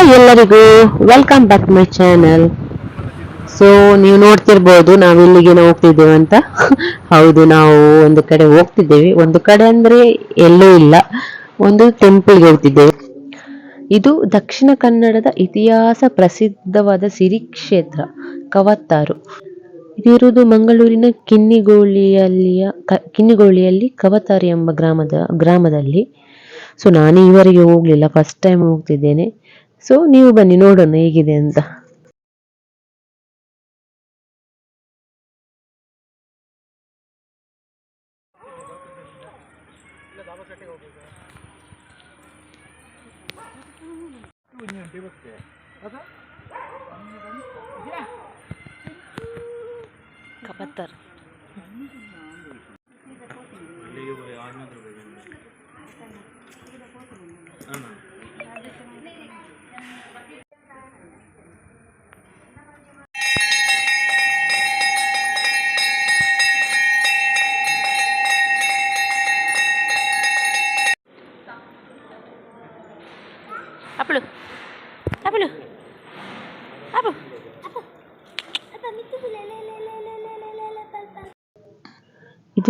Hi ಎಲ್ಲರಿಗೂ welcome back my channel so ನೀವು ನೋಡ್ತಿರ್ಬೋದು, ನಾವು ಇಲ್ಲಿಗೆ ಹೋಗ್ತಿದ್ದೇವೆ ಅಂತ. ಹೌದು, ನಾವು ಒಂದು ಕಡೆ ಹೋಗ್ತಿದ್ದೇವೆ. ಒಂದು ಕಡೆ ಅಂದ್ರೆ ಎಲ್ಲೂ ಇಲ್ಲ. ಒಂದು ಟೆಂಪಲ್ಗೆ ಹೋಗ್ತಿದ್ದೇವೆ. ಇದು ದಕ್ಷಿಣ ಕನ್ನಡದ ಇತಿಹಾಸ ಪ್ರಸಿದ್ಧವಾದ ಸಿರಿ ಕ್ಷೇತ್ರ, ಕವತ್ತಾರು. ಇದಿರುವುದು ಮಂಗಳೂರಿನ ಕಿನ್ನಿಗೋಳಿಯಲ್ಲಿಯ ಕಿನ್ನಿಗೋಳಿಯಲ್ಲಿ ಕವತಾರಿ ಎಂಬ ಗ್ರಾಮದ, ಗ್ರಾಮದಲ್ಲಿ. ಸೊ ನಾನು ಈವರೆಗೆ ಹೋಗ್ಲಿಲ್ಲ. First time ಹೋಗ್ತಿದ್ದೇನೆ. ಸೊ ನೀವು ಬನ್ನಿ ನೋಡೋಣ ಹೇಗಿದೆ ಅಂತ. ಕವತ್ತಾರು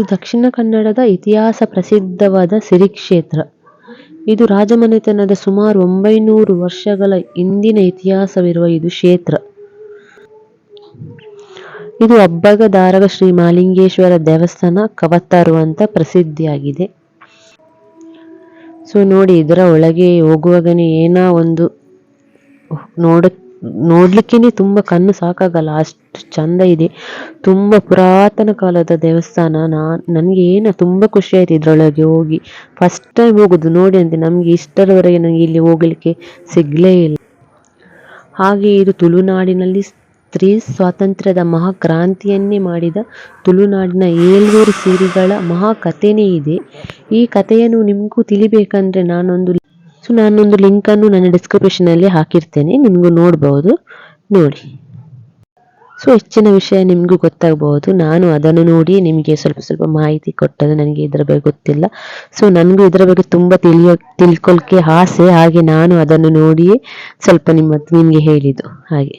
ಇದು ದಕ್ಷಿಣ ಕನ್ನಡದ ಇತಿಹಾಸ ಪ್ರಸಿದ್ಧವಾದ ಸಿರಿ ಕ್ಷೇತ್ರ ಇದು ರಾಜಮನೆತನದ ಸುಮಾರು ಒಂಬೈನೂರು ವರ್ಷಗಳ ಹಿಂದಿನ ಇತಿಹಾಸವಿರುವ ಇದು ಕ್ಷೇತ್ರ. ಇದು ಅಬ್ಬಗ ದಾರಗ ಶ್ರೀ ಮಾಲಿಂಗೇಶ್ವರ ದೇವಸ್ಥಾನ ಕವತ್ತಾರು ಅಂತ ಪ್ರಸಿದ್ಧಿಯಾಗಿದೆ. ಸೊ ನೋಡಿ, ಇದರ ಒಳಗೆ ಹೋಗುವಾಗನೇ ಏನೋ ಒಂದು ನೋಡ ನೋಡ್ಲಿಕ್ಕೇನೆ ತುಂಬಾ ಕಣ್ಣು ಸಾಕಾಗಲ್ಲ, ಅಷ್ಟು ಚಂದ ಇದೆ. ತುಂಬಾ ಪುರಾತನ ಕಾಲದ ದೇವಸ್ಥಾನ ನಾನ್ ನನಗೆ ಏನೋ ತುಂಬಾ ಖುಷಿ ಆಯ್ತು ಇದರೊಳಗೆ ಹೋಗಿ. ಫಸ್ಟ್ ಟೈಮ್ ಹೋಗುದು, ನೋಡಿ ಅಂತ, ನಮ್ಗೆ ಇಷ್ಟರವರೆಗೆ ನನಗೆ ಇಲ್ಲಿ ಹೋಗ್ಲಿಕ್ಕೆ ಸಿಗ್ಲೇ ಇಲ್ಲ. ಹಾಗೆ ಇದು ತುಳುನಾಡಿನಲ್ಲಿ ಸ್ತ್ರೀ ಸ್ವಾತಂತ್ರ್ಯದ ಮಹಾಕ್ರಾಂತಿಯನ್ನೇ ಮಾಡಿದ ತುಳುನಾಡಿನ ಏಳ್ನೂರು ಸಿರಿಗಳ ಮಹಾಕಥೆನೇ ಇದೆ. ಈ ಕಥೆಯನ್ನು ನಿಮಗೂ ತಿಳಿಬೇಕಂದ್ರೆ ನಾನೊಂದು ಸೊ ನಾನೊಂದು ಲಿಂಕನ್ನು ನನ್ನ ಡಿಸ್ಕ್ರಿಪ್ಷನಲ್ಲಿ ಹಾಕಿರ್ತೇನೆ, ನಿಮಗೂ ನೋಡ್ಬೋದು. ನೋಡಿ. ಸೊ ಹೆಚ್ಚಿನ ವಿಷಯ ನಿಮಗೂ ಗೊತ್ತಾಗಬಹುದು ನಾನು ಅದನ್ನು ನೋಡಿ ನಿಮಗೆ ಸ್ವಲ್ಪ ಸ್ವಲ್ಪ ಮಾಹಿತಿ ಕೊಟ್ಟದ್ದು ನನಗೆ ಇದರ ಬಗ್ಗೆ ಗೊತ್ತಿಲ್ಲ. ಸೊ ನನಗೂ ಇದರ ಬಗ್ಗೆ ತುಂಬ ತಿಳಿಯೋ, ತಿಳ್ಕೊಳ್ಕೆ ಆಸೆ. ಹಾಗೆ ನಾನು ಅದನ್ನು ನೋಡಿಯೇ ಸ್ವಲ್ಪ ನಿಮ್ಮ, ನಿಮಗೆ ಹೇಳಿದ್ದು. ಹಾಗೆ.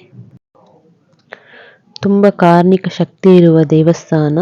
ತುಂಬ ಕಾರ್ಮಿಕ ಶಕ್ತಿ ಇರುವ ದೇವಸ್ಥಾನ.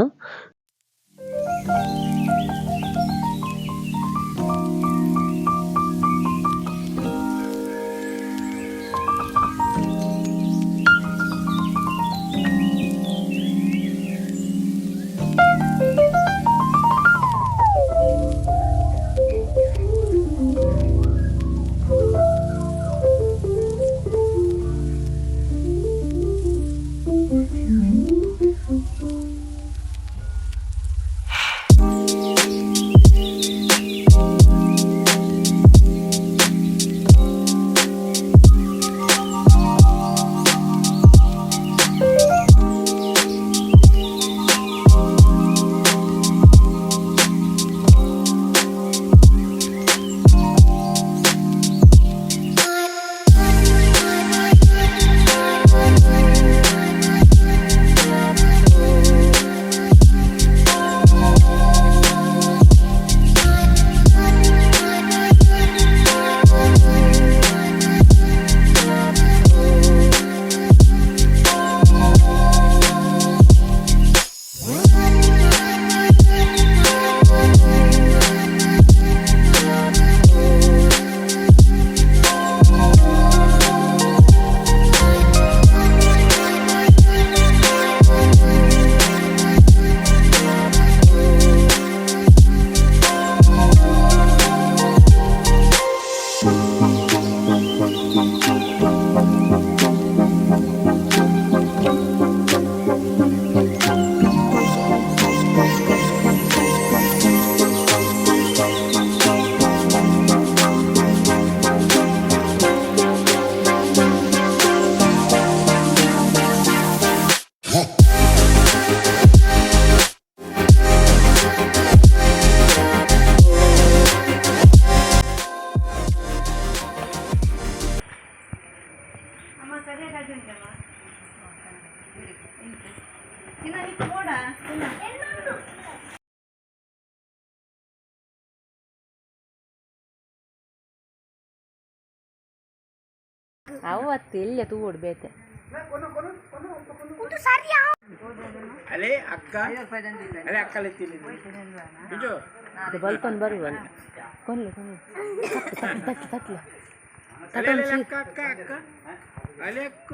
ಅವತ್ತು ಎಲ್ಲ ತೂಡು ಬೇತೆ ಅಲೆ ಅಕ್ಕ. ಅಲೆ ಅಕ್ಕ ಬಿಜು. ಅದು ಬಲ್ಪನ್ ಬರುವ ಕೊನ್ಲಿ ಕೊನ್ಲೆ ತಟ್ಲು ತಟ್ಲು ಟಾಟಾ ಅಲೆ ಅಕ್ಕ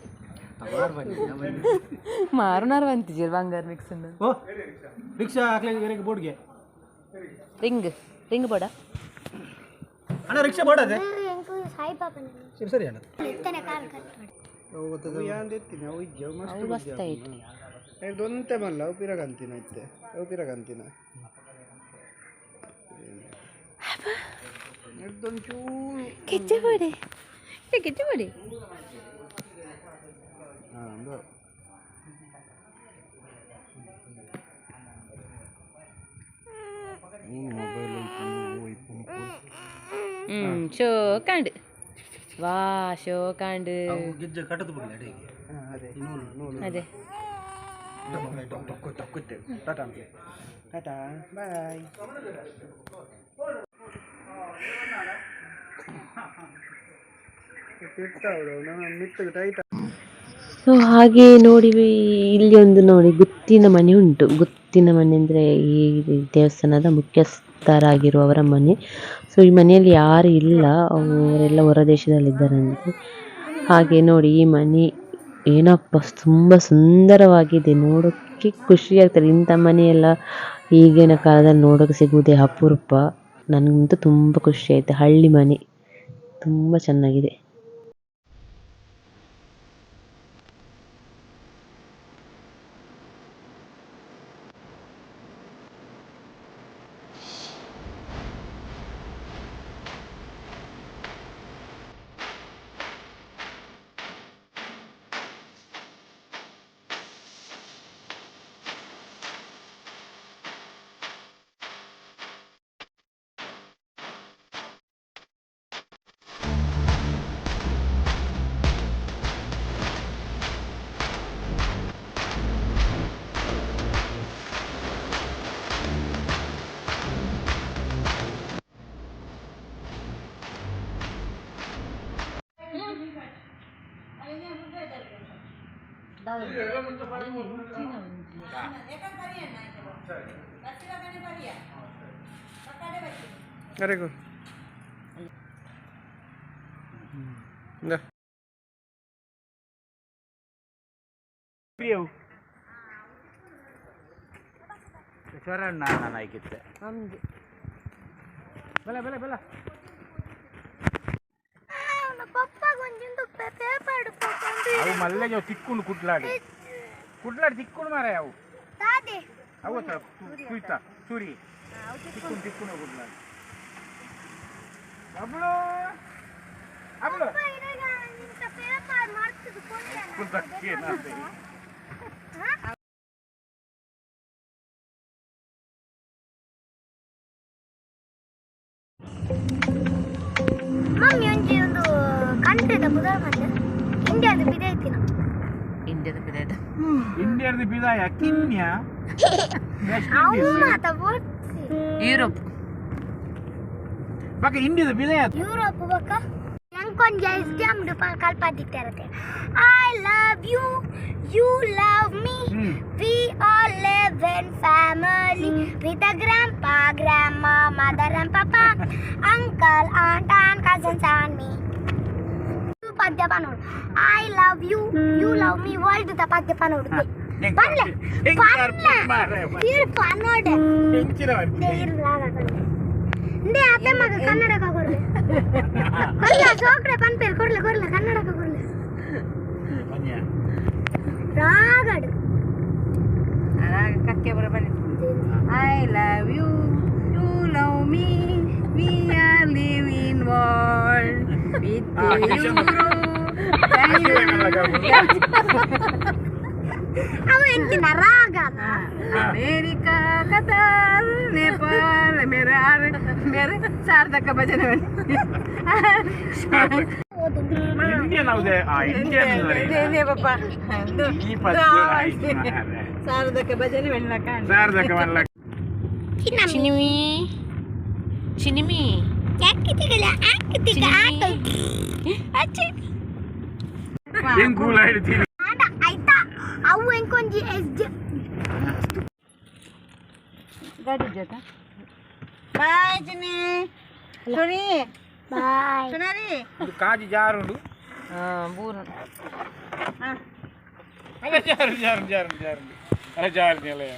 ಮಾರುನಾರು ಅಂತಿದ್ದೀರಿ ಬಂಗಾರ ಮಿಕ್ಸ್ ಉಂಡು ಓ ರಿಕ್ಷಾ ಹಾಕ್ಲಿಕ್ಕೆ ಬೋರ್ಡ್ಗೆ ರಿಂಗ್ ರಿಂಗ್ ಬೋಡ ಅಣ್ಣ ರಿಕ್ಷಾ ಬೋರ್ಡ್ ಅದೇ ಸರಿ ಸರಿ ಅಣ್ಣ ಎತ್ತೀನಿ ಅವು ಇಜ್ಜ ಅವು ಮಸ್ತ್ ಅವು ಮಸ್ತ್ ಐತಿ ಇದೊಂತೆ ಮಲ್ಲ ಅವು ಪಿರಗಂತಿನ ಐತೆ ಅವು ಪಿರಗಂತಿನ ಇದೊಂಚೂರು ಕೆಚ್ಚೆ ಬಡಿ ಕೆಚ್ಚೆ ಬಡಿ ಹಾಂ ಒಂದು ಮೊಬೈಲ್ ಹ್ಮ್ ಶೋ ಕಾಂಡ್ ವಾ ಶೋ ಕಾಂಡ್ ಗಿಜ್ಜ ಕಟ್ಟದು ಬಿಡಲಿ ಅಡಿಗೆ ಅದೇ ನೂಲು ನೂಲು ಅದೇ ಟಾಟಾ ಟಾಟಾ ಬಾಯ್ ಮಿತ್ತಗೆ ಟೈಟ್ ಸೊ ಹಾಗೆ ನೋಡಿ ಇಲ್ಲಿ ಒಂದು ನೋಡಿ, ಗುತ್ತಿನ ಮನೆ ಉಂಟು. ಗುತ್ತಿನ ಮನೆ ಅಂದರೆ ಈ ದೇವಸ್ಥಾನದ ಮುಖ್ಯಸ್ಥರಾಗಿರುವವರ ಮನೆ. ಸೊ ಈ ಮನೆಯಲ್ಲಿ ಯಾರು ಇಲ್ಲ. ಅವರೆಲ್ಲ ಹೊರ ದೇಶದಲ್ಲಿದ್ದಾರಂತೆ ಹಾಗೆ ನೋಡಿ, ಈ ಮನೆ ಏನಪ್ಪ, ತುಂಬ ಸುಂದರವಾಗಿದೆ. ನೋಡೋಕ್ಕೆ ಖುಷಿ ಇಂಥ ಮನೆಯೆಲ್ಲ ಈಗಿನ ಕಾಲದಲ್ಲಿ ನೋಡೋಕೆ ಸಿಗುವುದೇ ಅಪರೂಪ. ನನಗಂತೂ ತುಂಬ ಖುಷಿ ಆಯಿತು. ಹಳ್ಳಿ ಮನೆ. ತುಂಬ ಚೆನ್ನಾಗಿದೆ. ಅರೆ ಗೋ ಸ್ವರ ನಾನು ಆಯ್ಕಿತ್ತೆ ನಮ್ದು ಬೆಲೆ ಬೆಲ ಬೆಲ ಅವು ಮಲ್ಲೆಗೆ ಅವು ತಿಕ್ಕೊಂಡು ಕುಟ್ಲಾಡಿ ಕುಟ್ಲಾಡಿ ತಿಕ್ಕೊಂಡು ಮಾರ ಅವು ಅವು ಕುಯ್ತ ಸೂರಿ ತಿಕ್ಕೊಂಡು ತಿಕ್ಕೊಂಡು ಕುಟ್ಲಾಡಿ ಅಬ್ಳು ಅಬ್ಳು ಕುಲ್ತಕ್ಕೆ ಏನಾಗ್ತದೆ ವೆಸ್ಟ್ ಅಮ್ಮ ಇಂಡೀಸ್ ಆತ ಓದ್ಸಿ ಯುರೋಪ್. ಬಾಕ ಇಂಡಿಯಾದ ಬಿದಾಯ ಯುರೋಪ್ ಬಕ್ಕ. ನಂಗೊಂದು ಎಕ್ಸಾಮ್ಡು ಕಲ್ಪದಿಟ್ಟಿರುತ್ತೆ I love you you love me we all live in family with a grandpa grandma mother and papa uncle aunt and cousins and me ಪದ್ಯಪ ನೋಡು. I love you you love me world the ಪದ್ಯಪ ನೋಡು. ಹೆಂಗ್ ಪನ್ಲೆ ಹೆಂಗ್ ಪನ್ಲೆ ಮಾರ್ರೆ. ತೀರ್ಪ ನೋಡೆ ಹೆಂಚಿನ ಮಾಡ್ತೀನಿ. ಇಂದೇ ಅತ್ತೆ ಮಗ ಕನ್ನಡಕ ಕೊಡ್ಲೆ ಕೊಡ್ಲ ಸೋಕ್ರೆ ಪನ್ಪೇರ್ ಕೊಡ್ಲೆ ಕೊಡ್ಲೆ ಕನ್ನಡಕ ಕೊಡ್ಲೆ ಬನ್ಯ. ಮಾಡು ಕಕ್ಕೆ ಬರ ಬನ್ನಿ I love you you love me we are live in world with Ah, ಅವ ಎಂತಿನ ರಾಗ ಅಮೇರಿಕಾ ಕತಾರ್ ನೇಪಾಳ ಮೇರೆ ಆರ್ ಮೇರೆ ಸಾರ್ಥಕ ಭಜನೆ ಇಂಡಿಯನ್ ಹೌದೇ ಆ ಇಂಡಿಯನ್ ಇದೇ ಪಾಪ ಈ ಪದ್ಯ ಸಾರ್ಥಕ ಭಜನೆ ವೆಣ್ಣಕ ಶಾರದಕ ಮಲ್ಲ ಚಿನಿಮಿ ಚಿನಿಮಿ ಯಾಕಿತಿಗಲ್ಲ ಆಕಿತಿಗ ಅಚ್ಚಿ ಹೆಂಗ್ ಕೂಲ ಹಿಡ್ತೀನಿ ಆಟ ಆಯ್ತಾ ಅವು ಎಂಕೊಂಜಿ ಎಸ್ ಗಾಡಿ ಜೊತೆ ಬಾಯ್ ಚಿನ್ನಿ ಸುನಿ ಬಾಯ್ ಸುನಾರಿ ಇದು ಕಾಜಿ ಜಾರುಂಡು ಬೂರು ಅಲ್ಲ ಜಾರು ಜಾರು ಜಾರು ಜಾರುಂಡು ಅಲ್ಲ ಜಾರು ನೆಲೆಯ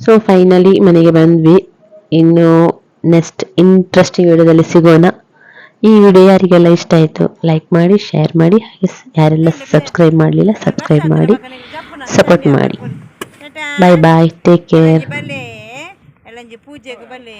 ಸೊ ಫೈನಲಿ ಮನೆಗೆ ಬಂದ್ವಿ ಇನ್ನು ನೆಕ್ಸ್ಟ್ ಇಂಟ್ರೆಸ್ಟಿಂಗ್ ವಿಡಿಯೋದಲ್ಲಿ ಸಿಗೋಣ ಈ ವಿಡಿಯೋ ಯಾರಿಗೆಲ್ಲ ಇಷ್ಟ ಆಯಿತು ಲೈಕ್ ಮಾಡಿ ಶೇರ್ ಮಾಡಿ ಹಾಗೆ ಯಾರೆಲ್ಲ ಸಬ್ಸ್ಕ್ರೈಬ್ ಮಾಡಲಿಲ್ಲ ಸಬ್ಸ್ಕ್ರೈಬ್ ಮಾಡಿ ಸಪೋರ್ಟ್ ಮಾಡಿ. ಬಾಯ್ ಬಾಯ್ ಟೇಕ್ ಕೇರ್ ಪೂಜೆಗೆ ಬಲ್ಲೆ